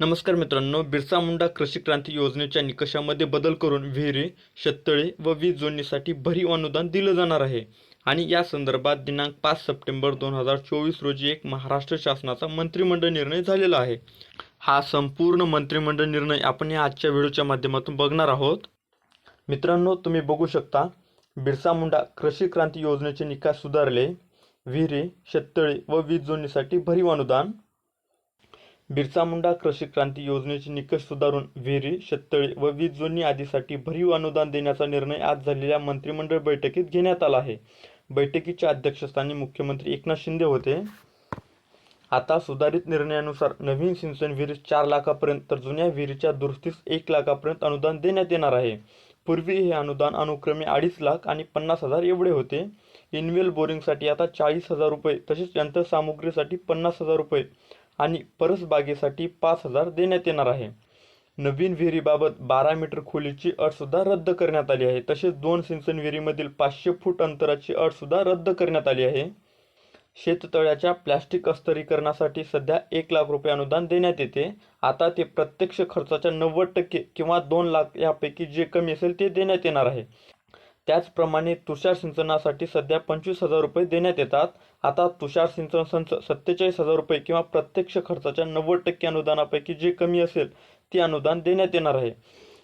नमस्कार मित्रांनो बिरसा मुंडा कृषी क्रांती योजनेच्या निकषामध्ये बदल करून विहिरी शेततळे व वीज जोडणीसाठी भरीव अनुदान दिलं जाणार आहे. आणि या संदर्भात दिनांक पाच सप्टेंबर दोन हजार चोवीस रोजी एक महाराष्ट्र शासनाचा मंत्रिमंडळ निर्णय झालेला आहे. हा संपूर्ण मंत्रिमंडळ निर्णय आपण या आजच्या व्हिडिओच्या माध्यमातून बघणार आहोत. मित्रांनो तुम्ही बघू शकता बिरसा मुंडा कृषी क्रांती योजनेचे निकास सुधारले. विहिरी शेततळे व वीज जोडणीसाठी भरीव अनुदान बिरसा मुंडा कृषी क्रांती योजनेचे निकष सुधारून विहिरी शेततळे व वीज जोडणी आदीसाठी भरीव अनुदान देण्याचा निर्णय आज झालेल्या मंत्रिमंडळ बैठकीत घेण्यात आला आहे. बैठकीच्या अध्यक्षस्थानी मुख्यमंत्री एकनाथ शिंदे होते. आता सुधारित निर्णयानुसार नवीन सिंचन विहिरीस चार लाखापर्यंत तर जुन्या विहिरीच्या दुरुस्तीस एक लाखापर्यंत अनुदान देण्यात येणार आहे. पूर्वी हे अनुदान अनुक्रमे अडीच लाख आणि पन्नास हजार एवढे होते. इनवेल बोरिंगसाठी आता चाळीस हजार रुपये तसेच यंत्रसामुग्रीसाठी पन्नास हजार रुपये आणि परसबागेसाठी पाच हजार देण्यात येणार आहे. नवीन विहिरीबाबत बारा मीटर खोलीची अटसुद्धा रद्द करण्यात आली आहे. तसेच दोन सिंचन विहिरीमधील पाचशे फूट अंतराची अटसुद्धा रद्द करण्यात आली आहे. शेततळ्याच्या प्लॅस्टिक अस्तरीकरणासाठी सध्या एक लाख रुपये अनुदान देण्यात येते. आता ते प्रत्यक्ष खर्चाच्या नव्वद टक्के किंवा दोन लाख यापैकी जे कमी असेल ते देण्यात येणार आहे. त्याचप्रमाणे तुषार सिंचनासाठी सध्या पंचवीस हजार रुपये देण्यात येतात. आता तुषार सिंचन संच सत्तेचाळीस हजार रुपये किंवा प्रत्यक्ष खर्चाच्या नव्वद टक्के अनुदानापैकी जे कमी असेल ते अनुदान देण्यात येणार आहे.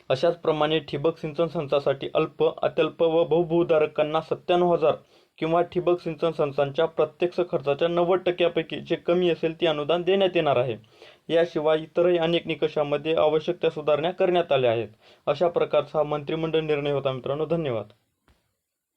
अशाच प्रमाणे ठिबक सिंचन संचासाठी अल्प अत्यल्प व बहुभूधारकांना सत्त्याण्णव हजार किंवा ठिबक सिंचन संचांच्या प्रत्यक्ष खर्चाच्या नव्वद टक्क्यापैकी जे कमी असेल ते अनुदान देण्यात येणार आहे. याशिवाय इतरही अनेक निकषामध्ये आवश्यक त्या सुधारणा करण्यात आल्या आहेत. अशा प्रकारचा हा मंत्रिमंडळ निर्णय होता मित्रांनो. धन्यवाद.